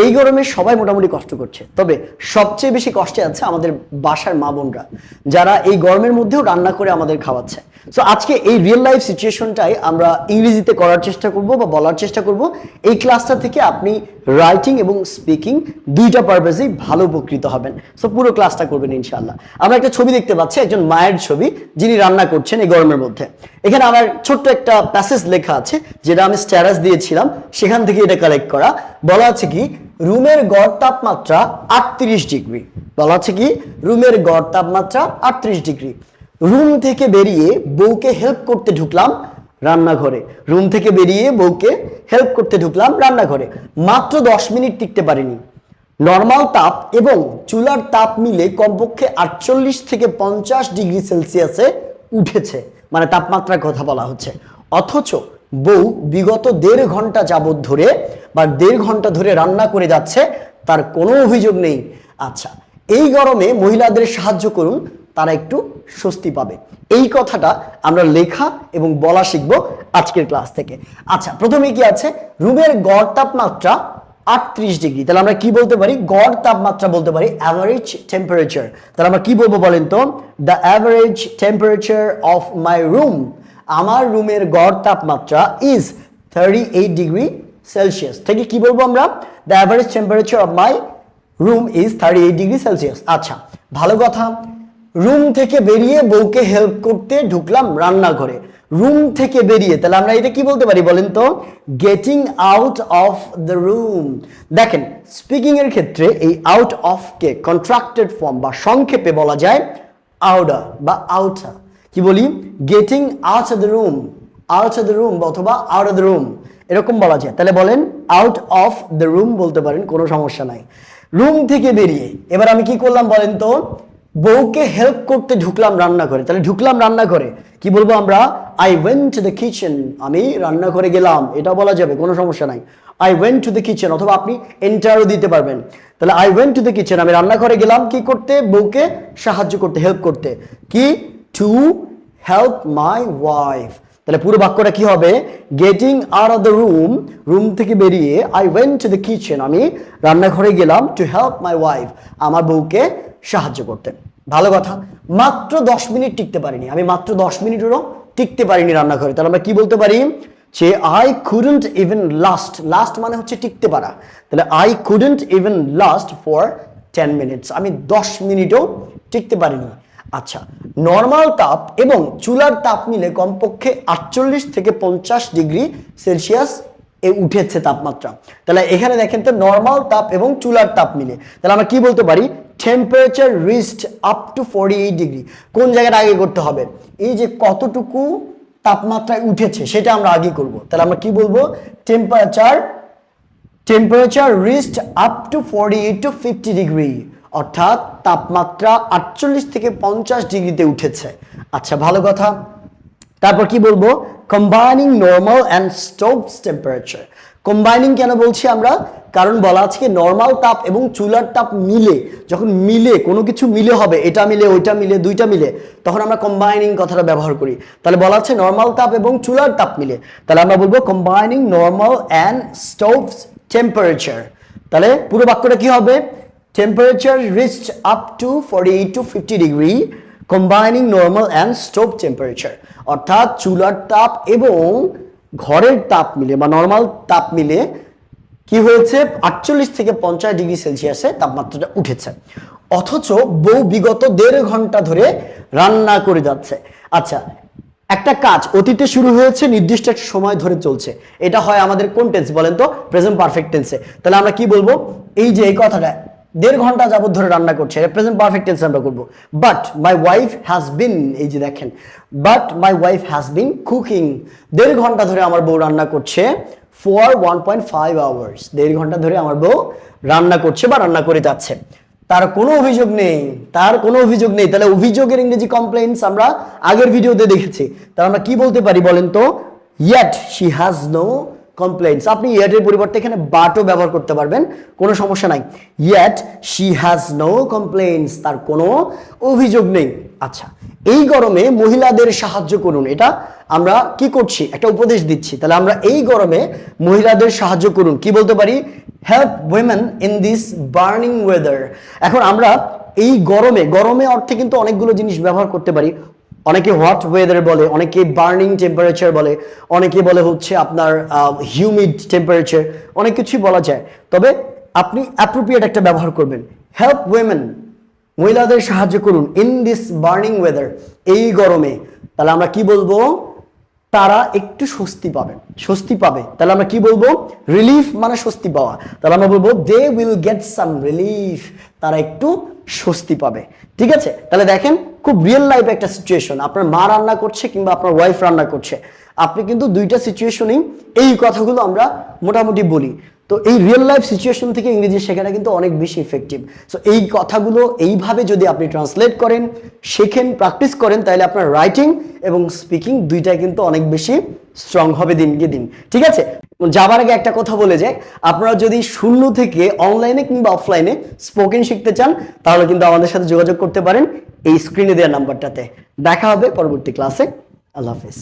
এই গরমে সবাই মোটামুটি কষ্ট করছে। তবে সবচেয়ে বেশি কষ্টে আছে আমাদের বাসার মা বোনরা, যারা এই গরমের মধ্যেও রান্না করে আমাদের খাওয়াচ্ছে। সো আজকে এই রিয়েল লাইফ সিচুয়েশনটাই আমরা ইংরেজিতে করার চেষ্টা করব বা বলার চেষ্টা করব। এই ক্লাসটা থেকে আপনি রাইটিং এবং স্পিকিং দুইটা পারপাসেই ভালো উপকৃত হবেন। সো পুরো ক্লাসটা করবেন ইনশাআল্লাহ। আমরা একটা ছবি দেখতে পাচ্ছি, একজন মায়ের ছবি, যিনি রান্না করছেন এই গরমের মধ্যে। এখানে আমার ছোট্ট একটা প্যাসেজ লেখা আছে, যেটা আমি স্ট্যাটাস দিয়েছিলাম। সেখান থেকে এটা কালেক্ট করা। বলা আছে কি, রুমের গড় তাপমাত্রা আটত্রিশ ডিগ্রি। বলা আছে কি, রুমের গড় তাপমাত্রা আটত্রিশ ডিগ্রি। রুম থেকে বেরিয়ে বউকে হেল্প করতে ঢুকলাম রান্নাঘরে। রুম থেকে বেরিয়ে বউকে হেল্প করতে ঢুকলাম রান্নাঘরে। মাত্র দশ মিনিট টিকতে পারিনি। নর্মাল তাপ এবং চুলার তাপ মিলে কমপক্ষে আটচল্লিশ থেকে পঞ্চাশ ডিগ্রি সেলসিয়াসে উঠেছে মানে তাপমাত্রার কথা বলা হচ্ছে। অথচ বউ বিগত দেড় ঘণ্টা যাবৎ ধরে বা দেড় ঘণ্টা ধরে রান্না করে যাচ্ছে, তার কোনো অভিযোগ নেই। আচ্ছা এই গরমে মহিলাদের সাহায্য করুন। তারা একটু স্বস্তি পাবে। এই কথাটা আমরা লেখা এবং বলা শিখব আজকের ক্লাস থেকে। আচ্ছা প্রথমে কি আছে? রুমের গড় তাপমাত্রা আটত্রিশ ডিগ্রি। তাহলে আমরা কি বলতে পারি? গড় তাপমাত্রা বলতে পারি অ্যাভারেজ টেম্পারেচার তাহলে আমরা কি বলব বলেন তো? The average temperature of my room আমার রুমের গড় তাপমাত্রা is thirty eight degree Celsius থেকে কি বলব আমরা? The average temperature of my room is thirty eight degree Celsius আচ্ছা ভালো কথা। রুম থেকে বেরিয়ে বউকে হেল্প করতে ঢুকলাম রান্নাঘরে। রুম থেকে বেরিয়ে, তাহলে আমরা এটা কি বলতে পারি বলেন তো? Getting out of the room দেখেন স্পিকিং এর ক্ষেত্রে এই আউট অফ কে কন্ট্রাক্টেড ফর্ম বা সংক্ষেপে বলা যায় আউডার বা আউটার কি বলি? Getting out of the room out of the room অথবা আউট অফ দ্য রুম এরকম বলা যায়। তাহলে বলেন আউট অফ দ্য রুম বলতে পারেন, কোনো সমস্যা নাই। রুম থেকে বেরিয়ে, এবার আমি কি করলাম বলেন তো? বউকে হেল্প করতে ঢুকলাম রান্না করে তাহলে ঢুকলাম রান্না করে কি বলব আমরা? I went to the kitchen আমি রান্না করে গেলাম। এটা বলা যাবে, কোনো সমস্যা নাই। I went to the kitchen অথবা আপনি এন্টারও দিতে পারবেন। তাহলে I went to the kitchen আমি রান্না করে গেলাম কি করতে? বউকে সাহায্য করতে হেল্প করতে। কি? টু হেল্প মাই ওয়াইফ তাহলে পুরো বাক্যটা কি হবে? Getting out of the room room থেকে বেরিয়ে I went to the kitchen আমি রান্নাঘরে গেলাম টু হেল্প মাই ওয়াইফ আমার বউকে সাহায্য করতে। ভালো কথা। মাত্র দশ মিনিট টিকতে পারিনি। আমি মাত্র দশ মিনিটেরও টিকতে পারিনি রান্নাঘরে। তাহলে আমরা কি বলতে পারি? যে I couldn't even last last মানে হচ্ছে টিকতে পারা। তাহলে I couldn't even last for ten minutes আমি দশ মিনিটও টিকতে পারিনি। আচ্ছা নর্মাল তাপ এবং চুলার তাপ মিলে কমপক্ষে আটচল্লিশ থেকে পঞ্চাশ ডিগ্রি সেলসিয়াস এ উঠেছে তাপমাত্রা। তাহলে এখানে দেখেন তো নর্মাল তাপ এবং চুলার তাপ মিলে। তাহলে আমরা কি বলতে পারি? Temperature rised up to forty eight degree কোন জায়গাটা আগে করতে হবে? এই যে কতটুকু তাপমাত্রায় উঠেছে, সেটা আমরা আগে করব। তাহলে আমরা কি বলব? Temperature temperature rised up to forty eight to fifty degree অর্থাৎ তাপমাত্রা আটচল্লিশ থেকে পঞ্চাশ ডিগ্রিতে উঠেছে। আচ্ছা ভালো কথা। তারপর কি বলব? Combining normal and stoves temperature combining কেন বলছি আমরা? কারণ বলা আছে নর্মাল তাপ এবং চুলার তাপ মিলে, যখন মিলে, কোনো কিছু মিলে হবে, এটা মিলে, ওইটা মিলে, দুইটা মিলে, তখন আমরা কম্বাইনিং কথাটা ব্যবহার করি। তাহলে বলা আছে নর্মাল তাপ এবং চুলার তাপ মিলে। তাহলে আমরা বলব combining normal and stoves temperature তাহলে পুরো বাক্যটা কি হবে? Temperature reached up to forty eight to fifty degree combining normal and stove temperature অর্থাৎ চুলার তাপ এবং ঘরের তাপ মিলে বা নর্মাল তাপ মিলে কি হয়েছে? আটচল্লিশ থেকে পঞ্চাশ ডিগ্রি সেলসিয়াসে তাপমাত্রাটা উঠেছে। অথচ বউ বিগত দেড় ঘণ্টা ধরে রান্না করে যাচ্ছে। আচ্ছা একটা কাজ, অতীতে শুরু হয়েছে নির্দিষ্ট একটা সময় ধরে চলছে। এটা হয় আমাদের কোন টেন্স বলেন তো? প্রেজেন্ট পারফেক্ট টেন্সে তাহলে আমরা কি বলব? এই যে এই কথাটা দেড় ঘণ্টা যাবত ধরে রান্না করছে। প্রেজেন্ট পারফেক্ট টেন্স আমরা করব। But my wife has been এই যে দেখেন but my wife has been cooking দেড় ঘণ্টা ধরে আমার বউ রান্না করছে for one point five hours দেড় ঘণ্টা ধরে আমার বউ রান্না করছে বা রান্না করে যাচ্ছে। তার কোনো অভিযোগ নেই, তার কোনো অভিযোগ নেই। তাহলে অভিযোগের ইংরেজি কমপ্লেন্স আমরা আগের ভিডিওতে দেখেছি। তাহলে আমরা কি বলতে পারি বলেন তো? Yet she has no complaints আপনি ইয়েটের পরিবর্তে এখানে বাটও ব্যবহার করতে পারবেন, কোনো সমস্যা নাই। Yet she has no complaints তার কোনো অভিযোগ নেই। আচ্ছা এই গরমে মহিলাদের সাহায্য করুন। এটা আমরা কি করছি? একটা উপদেশ দিচ্ছি। তাহলে আমরা এই গরমে মহিলাদের সাহায্য করুন। কি বলতে পারি? Help women in this burning weather এখন আমরা এই গরমে গরমে অর্থে কিন্তু অনেকগুলো জিনিস ব্যবহার করতে পারি। অনেকে হোয়াট ওয়েদার বলে, অনেকে বার্নিং টেম্পারেচার বলে, অনেকে বলে হচ্ছে আপনার হিউমিড টেম্পারেচার অনেক কিছুই বলা যায়। তবে আপনি অ্যাপ্রোপ্রিয়েট একটা ব্যবহার করবেন। হেল্প উইমেন মহিলাদের সাহায্য করুন ইন দিস বার্নিং ওয়েদার এই গরমে। তাহলে আমরা কি বলব? তারা একটু স্বস্তি পাবে স্বস্তি পাবে। তাহলে আমরা কি বলব? রিলিফ মানে স্বস্তি পাওয়া। তাহলে আমরা বলব they will get some relief তারা একটু স্বস্তি পাবে। ঠিক আছে? তাহলে দেখেন খুব রিয়েল লাইফ একটা সিচুয়েশন আপনার মা রান্না করছে কিংবা আপনার ওয়াইফ রান্না করছে। আপনি কিন্তু দুইটা সিচুয়েশনেই এই কথাগুলো আমরা মোটামুটি বলি। তো এই রিয়েল লাইফ সিচুয়েশন থেকে ইংরেজি শেখাটা কিন্তু অনেক বেশি ইফেক্টিভ সো এই কথাগুলো এইভাবে যদি আপনি ট্রান্সলেট করেন, শেখেন প্র্যাকটিস করেন, তাহলে আপনার রাইটিং এবং স্পিকিং দুইটাই কিন্তু অনেক বেশি স্ট্রং হবে দিনকে দিন। ঠিক আছে? যাবার আগে একটা কথা বলে যায় আপনারা যদি শূন্য থেকে অনলাইনে কিংবা অফলাইনে স্পোকেন শিখতে চান, তাহলে কিন্তু আমাদের সাথে যোগাযোগ করতে পারেন এই স্ক্রিনে দেওয়া নাম্বারটাতে দেখা হবে পরবর্তী ক্লাসে আল্লাহ হাফিজ।